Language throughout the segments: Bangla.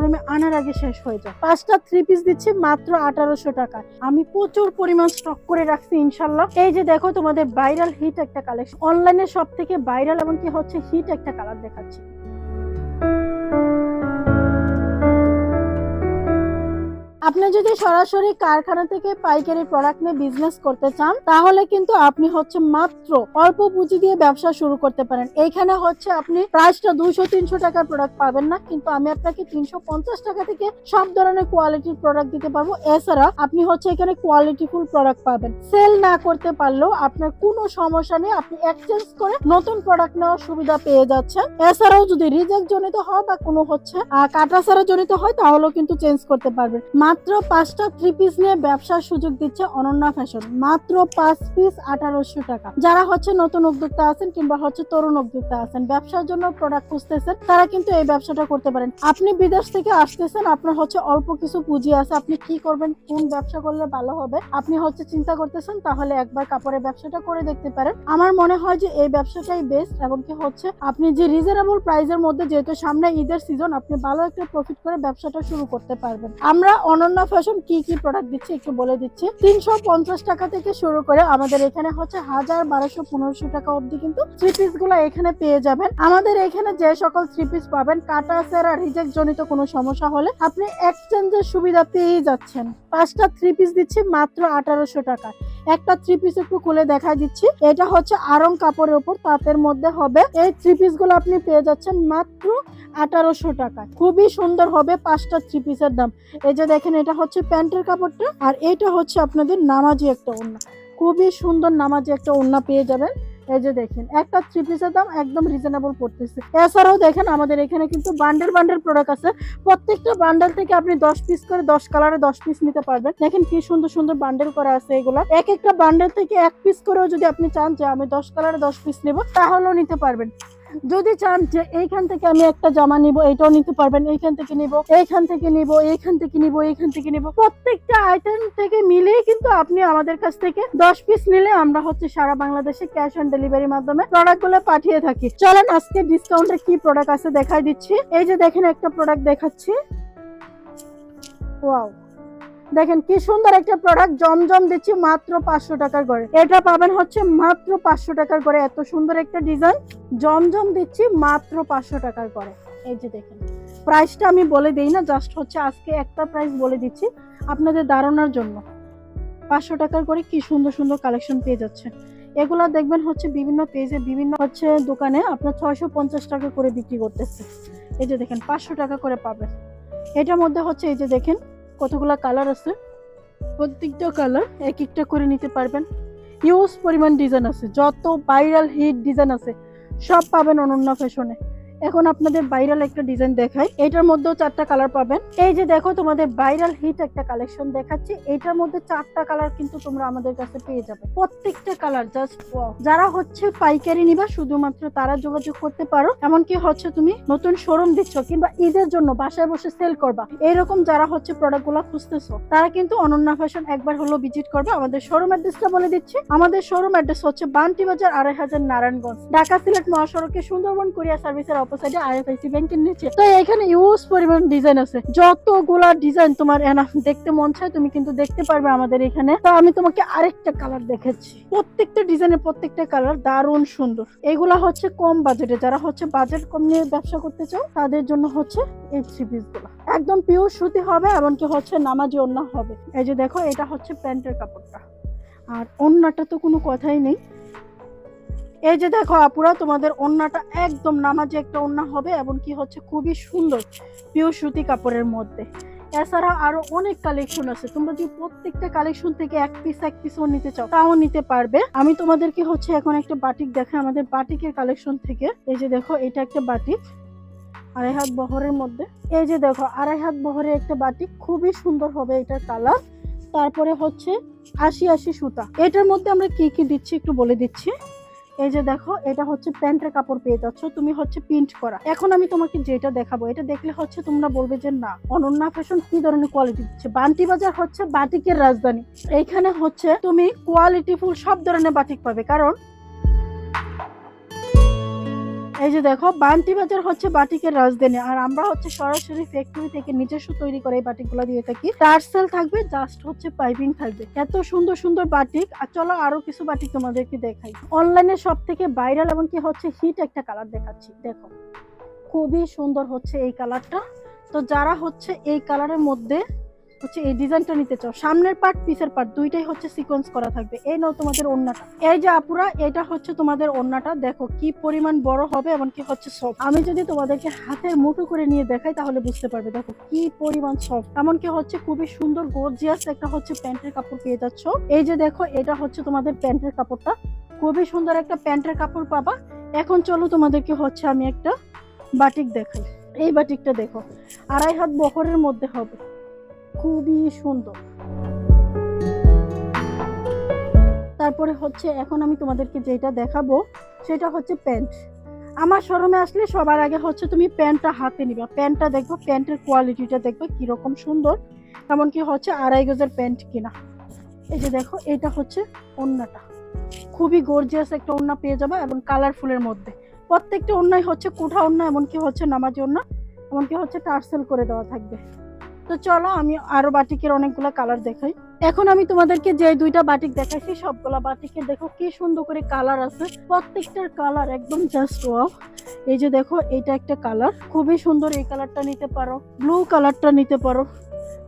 শোরুমে আনার আগে শেষ হয়ে যায়। পাঁচটা থ্রি পিস দিচ্ছি মাত্র আঠারোশো টাকা। আমি প্রচুর পরিমাণ স্টক করে রাখছি, ইনশাল্লাহ। এই যে দেখো তোমাদের ভাইরাল হিট একটা কালেকশন অনলাইনে সব থেকে ভাইরাল এবং কি হচ্ছে হিট একটা কালার দেখাচ্ছি। আপনি যদি সরাসরি কারখানা থেকে পাইকারি প্রোডাক্ট নিয়ে বিজনেস করতে চান, তাহলে কিন্তু আপনি হচ্ছে মাত্র অল্প পুঁজি দিয়ে ব্যবসা শুরু করতে পারেন। এইখানে হচ্ছে আপনি প্রাইসটা দুইশো, তিনশো টাকার প্রোডাক্ট পাবেন না, কিন্তু আমি আপনাকে তিনশো পঞ্চাশ টাকা থেকে সব ধরনের কোয়ালিটির প্রোডাক্ট দিতে পারব। এছাড়া আপনি হচ্ছে এখানে কোয়ালিটিফুল প্রোডাক্ট পাবেন। সেল না করতে পারলেও আপনার কোনো সমস্যা নেই, আপনি এক্সচেঞ্জ করে নতুন প্রোডাক্ট নেওয়ার সুবিধা পেয়ে যাচ্ছেন। এছাড়াও যদি রিজেক্ট জনিত হয় বা কোনো হচ্ছে কাটা ছাড়া জনিত হয়, তাহলেও কিন্তু চেঞ্জ করতে পারবেন। মাত্র পাঁচটা থ্রি পিস নিয়ে ব্যবসার সুযোগ দিচ্ছে অনন্যা ফ্যাশন মাত্র পাঁচ পিস আঠারোশো টাকা। যারা হচ্ছে নতুন উদ্যোক্তা আছেন কিংবা হচ্ছে তরুণ উদ্যোক্তা আছেন, ব্যবসার জন্য প্রোডাক্ট খুঁজতেছেন, তারা কিন্তু এই ব্যবসাটা করতে পারেন। আপনি বিদেশ থেকে আসতেছেন, আপনার হচ্ছে অল্প কিছু পুঁজি আছে, আপনি কি করবেন, কোন ব্যবসা করলে ভালো হবে, আপনি হচ্ছে চিন্তা করতেছেন, তাহলে একবার কাপড়ের ব্যবসাটা করে দেখতে পারেন। আমার মনে হয় যে এই ব্যবসাটাই বেস্ট এবং কি হচ্ছে আপনি যে রিজনেবল প্রাইসের মধ্যে, যেহেতু সামনে ঈদের সিজন আপনি ভালো একটা প্রফিট করে ব্যবসাটা শুরু করতে পারবেন। আমরা অনন্যা ফ্যাশন কি কি প্রোডাক্ট দিচ্ছে একটু বলে দিচ্ছি। তিনশো পঞ্চাশ টাকা থেকে শুরু করে আমাদের এখানে হচ্ছে হাজার বারোশো পনেরোশো টাকা অবধি কিন্তু থ্রি পিসগুলো এখানে পেয়ে যাবেন। আমাদের এখানে যে সকল থ্রি পিস পাবেন, কাটা, সেরা রিজেক্ট জনিত কোনো সমস্যা হলে আপনি এক্সচেঞ্জের সুবিধা পেয়েই যাচ্ছেন। পাঁচটা থ্রি পিস দিচ্ছি মাত্র আঠারোশো টাকা একটা থ্রি পিস একটু খুলে দেখা দিচ্ছি। এটা হচ্ছে আরং কাপড়ের উপর, তাঁতের মধ্যে হবে। এই থ্রি পিসগুলো আপনি পেয়ে যাচ্ছেন মাত্র আঠারোশো টাকা খুবই সুন্দর হবে পাঁচটা থ্রি পিসের দাম। এই যে দেখেন, এটা হচ্ছে প্যান্টের কাপড়টা। আর এটা হচ্ছে আপনাদের নামাজি একটা ওড়না। খুবই সুন্দর নামাজি একটা ওড়না পেয়ে যাবেন। এই যে দেখেন, একটা থ্রি পিসের দাম একদম রিজনেবল পড়তেছে। এছাড়াও দেখেন, আমাদের এখানে কিন্তু বান্ডেল বান্ডেল প্রোডাক্ট আছে। প্রত্যেকটা বান্ডেল থেকে আপনি দশ পিস করে দশ কালারে দশ পিস নিতে পারবেন। দেখেন কি সুন্দর সুন্দর বান্ডেল করা আছে এগুলা। এক একটা বান্ডেল থেকে এক পিস করেও যদি আপনি চান যে আমি দশ কালারে দশ পিস নেব, তাহলেও নিতে পারবেন। যদি চান যে এইখান থেকে আমি একটা জামা নিব এটাও নিতে পারবেন, এইখান থেকে নিব, এইখান থেকে নিব, এইখান থেকে নিব, এইখান থেকে নিব। প্রত্যেকটা আইটেম থেকে মিলিয়ে কিন্তু আপনি আমাদের কাছ থেকে দশ পিস নিলে আমরা হচ্ছে সারা বাংলাদেশে ক্যাশ অন ডেলিভারির মাধ্যমে প্রোডাক্টগুলো পাঠিয়ে থাকি। চলেন আজকে ডিসকাউন্টে কি প্রোডাক্ট আছে দেখাই দিচ্ছি। এই যে দেখেন একটা প্রোডাক্ট দেখাচ্ছি। ওয়াও দেখেন কি সুন্দর একটা প্রোডাক্ট জমজম দিচ্ছি মাত্র পাঁচশো টাকার করে। এটা পাবেন হচ্ছে মাত্র পাঁচশো টাকার করে। এত সুন্দর একটা ডিজাইন জমজম দিচ্ছি মাত্র পাঁচশো টাকার করে। এই যে দেখেন প্রাইসটা আমি বলে দেই না জাস্ট হচ্ছে আজকে একটা প্রাইস বলে দিচ্ছি আপনাদের ধারণার জন্য। পাঁচশো টাকার করে কি সুন্দর সুন্দর কালেকশন পেয়ে যাচ্ছে। এগুলা দেখবেন হচ্ছে বিভিন্ন পেজে বিভিন্ন হচ্ছে দোকানে আপনার ছয়শো পঞ্চাশ টাকা করে বিক্রি করতেছে। এই যে দেখেন, পাঁচশো টাকা করে পাবেন। এটার মধ্যে হচ্ছে এই যে দেখেন কতগুলা কালার আছে? প্রত্যেকটা কালার এক একটা করে নিতে পারবেন। হিউজ পরিমাণ ডিজাইন আছে। যত ভাইরাল হিট ডিজাইন আছে, সব পাবেন অনন্য ফ্যাশনে এখন আপনাদের ভাইরাল একটা ডিজাইন দেখাই। এটার মধ্যেও চারটা কালার পাবেন। এই যে দেখো, তোমাদের ভাইরাল হিট একটা কালেকশন দেখাচ্ছি। এটার মধ্যে চারটা কালার কিন্তু তোমরা আমাদের কাছে পেয়ে যাবে। প্রত্যেকটা কালার জাস্ট যারা হচ্ছে পাইকারি নিবা, শুধুমাত্র তারা যোগাযোগ করতে পারো। এমনকি হচ্ছে তুমি নতুন শোরুম দিচ্ছ কিংবা ঈদের জন্য বাসায় বসে সেল করবা। এরকম যারা হচ্ছে প্রোডাক্টগুলা খুঁজতেছো, তারা কিন্তু অনন্যা ফ্যাশন একবার হলো ভিজিট করবে। আমাদের শোরুম অ্যাড্রেসটা বলে দিচ্ছি। আমাদের শোরুম অ্যাড্রেস হচ্ছে বান্টি বাজার আড়াই হাজার নারায়ণগঞ্জ, ঢাকা সিলেট মহাসড়কে সুন্দরবন কুরিয়ার সার্ভিসের অপোসাইডে আইএফআইসি ব্যাংকের নিচে তো এখানে ইউজ পরিমাণ ডিজাইন আছে। ডিজাইন তোমার এনা দেখতে মন চায়, তুমি কিন্তু দেখতে পারবে আমাদের এখানে। তো আমি তোমাকে আরেকটা কালার প্রত্যেকটা ডিজাইনের প্রত্যেকটা কালার দারুণ সুন্দর। এগুলা হচ্ছে কম বাজেটে যারা হচ্ছে বাজেট কম নিয়ে ব্যবসা করতে চাও, তাদের জন্য হচ্ছে এই থ্রি পিস একদম পিওর সুতি হবে, এমনকি হচ্ছে নামাজি ওন্না হবে। এই যে দেখো, এটা হচ্ছে প্যান্টের কাপড়টা। আর ওন্নাটা তো কোনো কথাই নেই। এই যে দেখো আপুরা, তোমাদের ওন্নাটা একদম নামাজে একটা ওন্না হবে এবং কি হচ্ছে খুবই সুন্দর পিওর সুতি কাপড়ের মধ্যে। এছাড়া আরও অনেক কালেকশন আছে। তোমরা যদি প্রত্যেকটা কালেকশন থেকে এক পিস এক পিসও নিতে চাও, তাও নিতে পারবে। আমি তোমাদেরকে হচ্ছে এখন একটা বাটিক দেখাই, আমাদের বাটিকের কালেকশন থেকে। এই যে দেখো, এটা একটা বাটিক আড়াই হাত বহরের মধ্যে। এই যে দেখো, আড়াই হাত বহরের একটা বাটিক খুবই সুন্দর হবে এটার কালার তারপরে হচ্ছে আশি আশি সুতা। এটার মধ্যে আমরা কি কি দিচ্ছি একটু বলে দিচ্ছি। এই যে দেখো, এটা হচ্ছে প্যান্টের কাপড় পেয়ে যাচ্ছ, তুমি হচ্ছে প্রিন্ট করা। এখন আমি তোমাকে যেটা দেখাবো, এটা দেখলে হচ্ছে তোমরা বলবে যে না, অনন্যা ফ্যাশন কি ধরনের কোয়ালিটি দিচ্ছে? বান্টি বাজার হচ্ছে বাটিকের রাজধানী। এইখানে হচ্ছে তুমি কোয়ালিটি ফুল সব ধরনের বাটিক পাবে, কারণ এই যে দেখো, বান্টি বাজার হচ্ছে বাটিকের রাজধানী, আর আমরা হচ্ছে সরাসরি ফ্যাক্টরি থেকে নিজস্ব তৈরি করে এই বাটিকগুলো দিয়ে থাকি। টার্সেল থাকবে জাস্ট হচ্ছে পাইপিং থাকবে। এত সুন্দর সুন্দর বাটিক, আর চলো আরও কিছু বাটিক তোমাদেরকে দেখাই। অনলাইনে সব থেকে ভাইরাল এবং কি হচ্ছে হিট একটা কালার দেখাচ্ছি। দেখো, খুবই সুন্দর হচ্ছে এই কালারটা তো যারা হচ্ছে এই কালারের মধ্যে হচ্ছে এই ডিজাইনটা নিতে চাও, সামনের পার্ট পিসের পার্ট দুইটাই হচ্ছে সিকোয়েন্স করা থাকবে। এই নাও তোমাদের ওন্নাটা এই যে আপুরা, এটা হচ্ছে তোমাদের ওন্নাটা দেখো কি পরিমাণ বড় হবে এবং কি হচ্ছে সফট আমি যদি তোমাদেরকে হাতের মুঠো করে নিয়ে দেখাই তাহলে বুঝতে পারবে, দেখো কি পরিমাণ সফট এমনকি হচ্ছে খুবই সুন্দর গর্জিয়াস একটা হচ্ছে প্যান্টের কাপড় পেয়ে যাচ্ছ। এই যে দেখো, এটা হচ্ছে তোমাদের প্যান্টের কাপড়টা। খুবই সুন্দর একটা প্যান্টের কাপড় পাবা। এখন চলো তোমাদেরকে হচ্ছে আমি একটা বাটিক দেখাই। এই বাটিকটা দেখো, আড়াই হাত বহরের মধ্যে হবে। খুবই সুন্দর। তারপরে হচ্ছে এখন আমি তোমাদেরকে যেটা দেখাবো, সেটা হচ্ছে প্যান্ট। আমার শোরুমে আসলে সবার আগে হচ্ছে তুমি প্যান্টটা হাতে নিবা। প্যান্টটা দেখব, প্যান্টের কোয়ালিটিটা দেখবে কীরকম সুন্দর, এমনকি হচ্ছে আড়াই গজের প্যান্ট কিনা। এই যে দেখো, এটা হচ্ছে ওন্নাটা। খুবই গর্জিয়াস একটা ওন্না পেয়ে যাবে এবং কালারফুলের মধ্যে। প্রত্যেকটা ওন্নাই হচ্ছে কোঠা ওন্না, এমনকি হচ্ছে নামাজ ওন্না, এমনকি হচ্ছে টার্সেল করে দেওয়া থাকবে। তো চলো, আমি আরও বাটিকের অনেকগুলো কালার দেখাই। এখন আমি তোমাদেরকে যে দুইটা বাটিক দেখাইছি, সবগুলা বাটিকে দেখো কি সুন্দর করে কালার আছে। প্রত্যেকটার কালার একদম জাস্ট ওয়াও এই যে দেখো এটা একটা কালার খুবই সুন্দর এই কালারটা নিতে পারো। ব্লু কালারটা নিতে পারো।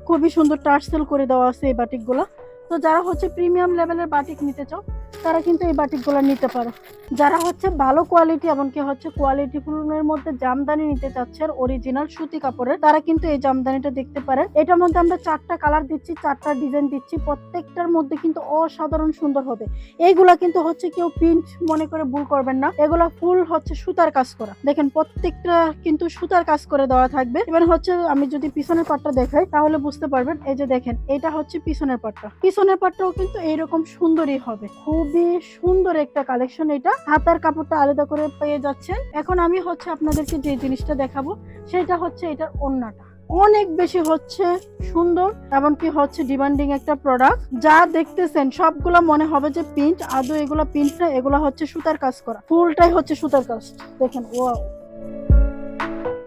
খুবই সুন্দর টার্সেল করে দেওয়া আছে এই বাটিকগুলো। তো যারা হচ্ছে প্রিমিয়াম লেভেলের বাটিক নিতে চাও তারা কিন্তু এই বাটিকগুলো নিতে পারো। যারা হচ্ছে ভালো কোয়ালিটি এমনকি হচ্ছে কোয়ালিটি ফুলের মধ্যে জামদানি নিতে চাচ্ছেন অরিজিনাল সুতি কাপড়ের, তারা কিন্তু এই জামদানিটা দেখতে পারেন। এটার মধ্যে আমরা চারটা কালার দিচ্ছি, চারটা ডিজাইন দিচ্ছি, প্রত্যেকটার মধ্যে কিন্তু অসাধারণ সুন্দর হবে। এইগুলা কিন্তু হচ্ছে কেউ প্রিন্ট মনে করে ভুল করবেন না। এগুলা ফুল হচ্ছে সুতার কাজ করা। দেখেন প্রত্যেকটা কিন্তু সুতার কাজ করে দেওয়া থাকবে। এবার হচ্ছে আমি যদি পিছনের পাটটা দেখাই, তাহলে বুঝতে পারবেন। এই যে দেখেন, এটা হচ্ছে পিছনের পাটটা। পিছনের পাটটাও কিন্তু এইরকম সুন্দরই হবে। খুবই সুন্দর একটা কালেকশন এটা। হাতার কাপড়টা আলাদা করে পেয়ে যাচ্ছেন। এখন আমি হচ্ছে আপনাদেরকে যে জিনিসটা দেখাবো, সেটা হচ্ছে এটার অন্যটা অনেক বেশি হচ্ছে সুন্দর, এমনকি হচ্ছে ডিমান্ডিং একটা প্রোডাক্ট যা দেখতেছেন, সবগুলা মনে হবে যে প্রিন্ট আদৌ এগুলা প্রিন্ট না, এগুলা হচ্ছে সুতার কাজ করা। ফুলটাই হচ্ছে সুতার কাজ। দেখেন ও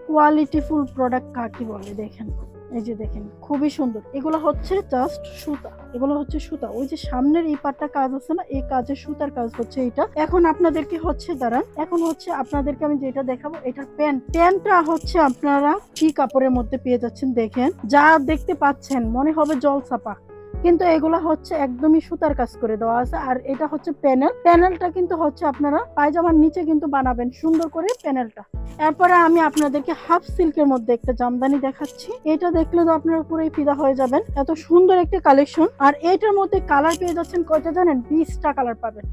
কোয়ালিটি ফুল প্রোডাক্ট কাকে বলে? দেখেন। এই যে দেখেন, খুবই সুন্দর। এগুলো হচ্ছে জাস্ট সুতা। এগুলো হচ্ছে সুতা। ওই যে সামনের এই পাটটা কাজ আছে না, এই কাজের সুতার কাজ হচ্ছে এটা এখন আপনাদেরকে হচ্ছে, দাঁড়ান, এখন হচ্ছে আপনাদেরকে আমি যেটা দেখাবো এটার প্যান্ট। প্যান্টটা হচ্ছে আপনারা কি কাপড়ের মধ্যে পেয়ে যাচ্ছেন দেখেন। যা দেখতে পাচ্ছেন, মনে হবে জল চাপা কিন্তু এগুলা হচ্ছে একদমই সুতার কাজ করে দেওয়া আছে। আর এটা হচ্ছে প্যানেল। প্যানেলটা কিন্তু হচ্ছে আপনারা পায়জামার নিচে কিন্তু বানাবেন সুন্দর করে প্যানেলটা। এরপরে আমি আপনাদেরকে হাফ সিল্কের মধ্যে একটা জামদানি দেখাচ্ছি। এটা দেখলে তো আপনারা পুরোই ফিদা হয়ে যাবেন। এত সুন্দর একটা কালেকশন। আর এটার মধ্যে কালার পেয়ে যাচ্ছেন কয়টা জানেন? বিশটা কালার পাবেন।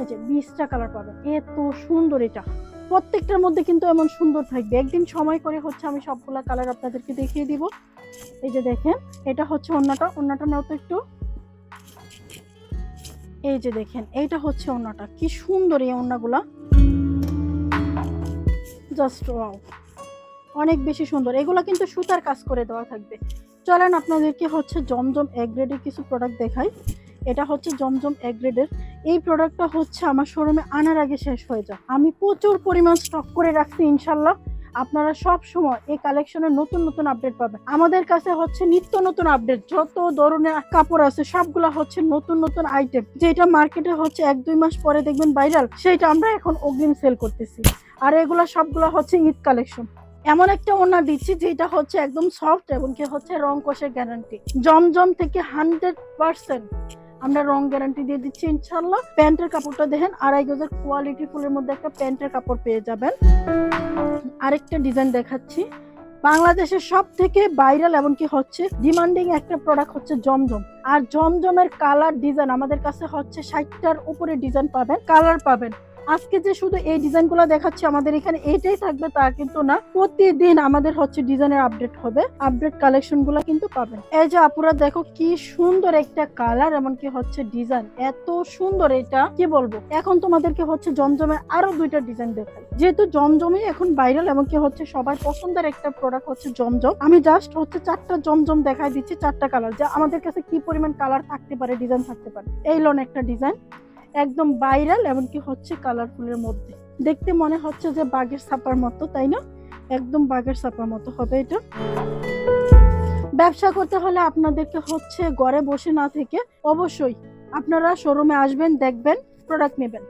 এই যে বিশটা কালার পাবেন। এত সুন্দর এটা। প্রত্যেকটার মধ্যে কিন্তু এমন সুন্দর থাকবে। একদিন সময় করে হচ্ছে আমি সবগুলা কালার আপনাদেরকে দেখিয়ে দিব। এই যে দেখেন, এটা হচ্ছে অন্যটা অন্যটা নাও তো একটু। এই যে দেখেন, এইটা হচ্ছে অন্যটা কি সুন্দর এই অন্যগুলা জাস্ট ওয়াও, অনেক বেশি সুন্দর। এগুলো কিন্তু সুতার কাজ করে দেওয়া থাকবে। চলেন আপনাদেরকে হচ্ছে জমজম গ্রেডের কিছু প্রোডাক্ট দেখাই। এটা হচ্ছে জমজম গ্রেডের এই প্রোডাক্টটা হচ্ছে আমার শোরুমে আনার আগে শেষ হয়ে যায় আমি প্রচুর পরিমাণ স্টক করে রাখছি, ইনশাল্লাহ। আপনারা সব সময় এই কালেকশনের নতুন নতুন আপডেট পাবেন। আমাদের কাছে হচ্ছে নিত্য নতুন আপডেট যত ধরনের কাপড় আছে, সবগুলা হচ্ছে নতুন নতুন আইটেম যেটা মার্কেটে হচ্ছে এক, দুই মাস পরে দেখবেন ভাইরাল সেটা আমরা এখন অগ্রিম সেল করতেছি। আর এগুলা সবগুলা হচ্ছে ঈদ কালেকশন এমন একটা ওনা দিচ্ছি, যেটা হচ্ছে একদম সফট এবং কি হচ্ছে রং কষের গ্যারান্টি জমজম থেকে হান্ড্রেড পার্সেন্ট আমরা রং গ্যারান্টি দিয়ে দিচ্ছি ইনশাল্লাহ প্যান্টের কাপড়টা দেখেন, আড়াই গজের কোয়ালিটি ফুলের মধ্যে একটা প্যান্টের কাপড় পেয়ে যাবেন। আরেকটা ডিজাইন দেখাচ্ছি। বাংলাদেশের সব থেকে ভাইরাল এমনকি হচ্ছে ডিমান্ডিং একটা প্রোডাক্ট হচ্ছে জমজম। আর জমজমের কালার ডিজাইন আমাদের কাছে হচ্ছে ষাটটার উপরে ডিজাইন পাবেন কালার পাবেন। আজকে যে শুধু এই ডিজাইনগুলো দেখাচ্ছি আমাদের এখানে এইটাই থাকবে, তা কিন্তু না। প্রতিদিন আমাদের হচ্ছে ডিজাইনের আপডেট হবে। আপডেট কালেকশনগুলো কিন্তু পাবেন। এই যে আপুরা, দেখো কি সুন্দর একটা কালার, এমনকি হচ্ছে ডিজাইন। এত সুন্দর এটা। কি বলব? এখন তোমাদেরকে হচ্ছে জমজমের আরও দুইটা ডিজাইন দেখাই। যেহেতু জমজমই এখন ভাইরাল এমনকি হচ্ছে সবার পছন্দের একটা প্রোডাক্ট হচ্ছে জমজম। আমি জাস্ট হচ্ছে চারটা জমজম দেখাই দিচ্ছি, চারটা কালার। যা আমাদের কাছে কি পরিমাণ কালার থাকতে পারে ডিজাইন থাকতে পারে। এই লোন একটা ডিজাইন একদম ভাইরাল এমনকি হচ্ছে কালারফুলের মধ্যে। দেখতে মনে হচ্ছে যে বাঘের ছাপার মতো, তাই না? একদম বাঘের ছাপার মতো হবে এটা। ব্যবসা করতে হলে আপনাদেরকে হচ্ছে ঘরে বসে না থেকে অবশ্যই আপনারা শোরুমে আসবেন, দেখবেন প্রোডাক্ট নেবেন।